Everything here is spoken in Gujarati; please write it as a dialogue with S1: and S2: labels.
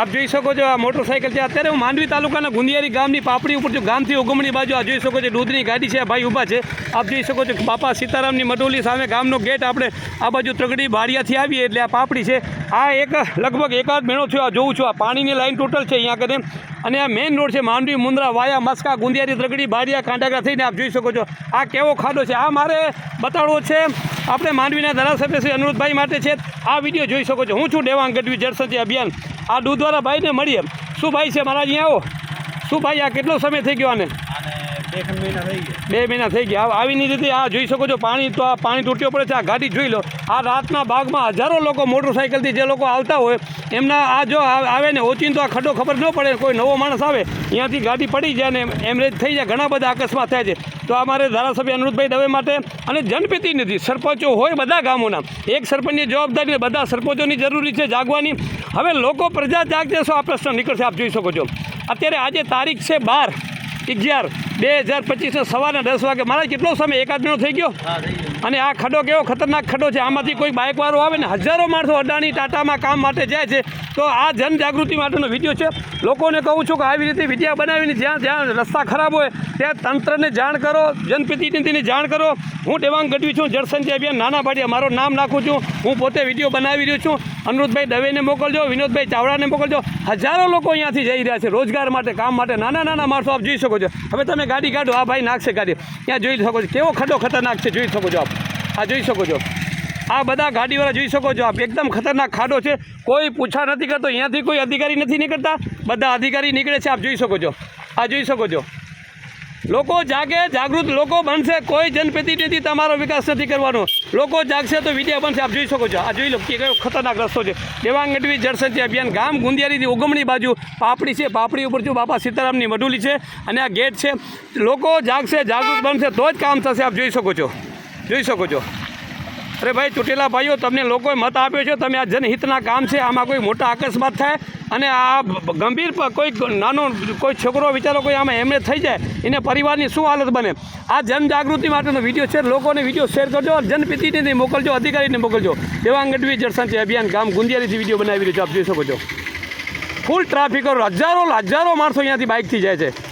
S1: આપ જોઈ શકો છો આ મોટરસાઇકલ છે. અત્યારે હું માંડવી તાલુકાના ગુંદિયારી ગામની પાપડી ઉપર છું. ગામથી ઉગમણી બાજુ આ જોઈ શકો છો દૂધની ગાડી છે ભાઈ ઊભા છે. આપ જોઈ શકો છો બાપા સીતારામની મટોલી સામે ગામનો ગેટ આપણે આ બાજુ ત્રગડી બારિયાથી આવીએ એટલે આ પાપડી છે. આ એક લગભગ એકાદ મહિનો થયો આ જોઉં છું. આ પાણીની લાઈન ટોટલ છે અહીંયા કને અને આ મેઇન રોડ છે માંડવી મુંદ્રા વાયા મસ્કા ગુંદિયારી ત્રગડી બારિયા કાંડાગા થઈને આપ જોઈ શકો છો. આ કેવો ખાડો છે? આ મારે બતાડવો છે આપણે માંડવીના ધારાસભ્ય શ્રી અનુરોધભાઈ માટે છે. આ વીડિયો જોઈ શકો છો. હું છું દેવાંગ ગઢવી જળસંચય અભિયાન. આ દૂધવાળા ભાઈને મળીએ. શું ભાઈ છે? મારા અહીંયા આવો. શું ભાઈ આ કેટલો સમય થઈ ગયો આને? બે મહિના થઈ ગયા. આવી આવીની રીતે આ જોઈ શકો છો પાણી તો આ પાણી તૂટ્યો પડે છે આ ગાડી જોઈ લો. આ રાતના ભાગમાં હજારો લોકો મોટરસાઇકલથી જે લોકો આવતા હોય એમના આ જો આવે ને ઓચિંતો તો આ ખડો ખબર ન પડે કોઈ નવો માણસ આવે અહીંયાથી ગાડી પડી જાય ને એમરેજ થઈ જાય ઘણા બધા અકસ્માત થાય છે. તો આ મારે ધારાસભ્ય અનુરોધભાઈ દવે માટે અને જનપ્રતિનિધિ સરપંચો હોય બધા ગામોના એક સરપંચની જવાબદારી બધા સરપંચોની જરૂરી છે જાગવાની. હવે લોકો પ્રજા જાગશે શું આ પ્રશ્ન નીકળશે આપ જોઈ શકો છો. અત્યારે આજે તારીખ છે બાર અગિયાર. બે હજાર પચીસને સવારના દસ વાગે. મારા, કેટલો સમય? એકાદ મહિનો થઈ ગયો? અને આ ખડો કેવો ખતરનાક ખડો છે? આમાંથી કોઈ બાઇકવાળો આવે ને, હજારો માણસો અડાણી ટાટામાં કામ માટે જાય છે. તો આ જનજાગૃતિ માટેનો વીડિયો છે. લોકોને કહું છું કે આવી રીતે વિડીયા બનાવીને જ્યાં જ્યાં રસ્તા ખરાબ હોય, ત્યાં તંત્રને જાણ કરો, જનપ્રતિનિધિને જાણ કરો. હું દેવાંગ ગઢવી છું, જળસંચય અભિયાન નાના પાડિયા મારું નામ નાખું છું. હું પોતે વીડિયો બનાવી રહ્યો છું. અનુરોધભાઈ દવેને મોકલજો, વિનોદભાઈ ચાવડાને મોકલજો. હજારો લોકો અહીંયાથી જઈ રહ્યા છે, રોજગાર માટે, કામ માટે. નાના નાના માણસો આપ જોઈ શકો છો. હવે તમે ગાડી કાઢો, આ ભાઈ નાખશે ગાડી. ત્યાં જોઈ શકો છો. કેવો ખડો ખતરનાક છે, જોઈ શકો છો આપ. આ જોઈ શકો છો. આ બધા ગાડીવાળા જોઈ શકો છો. આપ એકદમ ખતરનાક ખાડો છે. કોઈ પૂછા નથી કરતો. અહીંયાથી કોઈ અધિકારી નથી નીકળતા. બધા અધિકારી નીકળે છે. આપ જોઈ શકો છો. આ જોઈ શકો છો. લોકો જાગે, જાગૃત લોકો બનશે. કોઈ જનપ્રતિનિધિ તમારો વિકાસ નથી કરવાનો. લોકો જાગશે તો વિદ્યા બનશે. આપ જોઈ શકો છો. આ જોઈ લો કે કયો ખતરનાક રસ્તો છે. દેવાંગ ગઢવી જળસંચય અભિયાન ગામ ગુંદિયારીથી ઉગમણી બાજુ પાપડી છે. પાપડી ઉપર જો બાપા સીતારામની મઢુલી છે અને આ ગેટ છે. લોકો જાગશે, જાગૃત બનશે, તો જ કામ થશે. આપ જોઈ શકો છો. જોઈ શકો છો. અરે ભાઈ, ચૂંટેલા ભાઈઓ, તમને લોકોએ મત આપ્યો છે, તમે આ જનહિતના કામ છે, આમાં કોઈ મોટા અકસ્માત થાય અને આ ગંભીર કોઈ નાનો, કોઈ છોકરો, વિચારો કોઈ આમાં એમને થઈ જાય, એને પરિવારની શું હાલત બને? આ જનજાગૃતિ માટેનો વીડિયો છે, લોકોને વીડિયો શેર કરજો જનપ્રતિનિધિને મોકલજો, અધિકારીને મોકલજો. દેવાંગ ગઢવી જળસંચય અભિયાન ગામ ગુંદિયારીથી વીડિયો બનાવી રહ્યો છો, આપ જોઈ શકો છો. ફૂલ ટ્રાફિક, હજારો હજારો માણસો અહીંયાથી બાઇકથી જાય છે.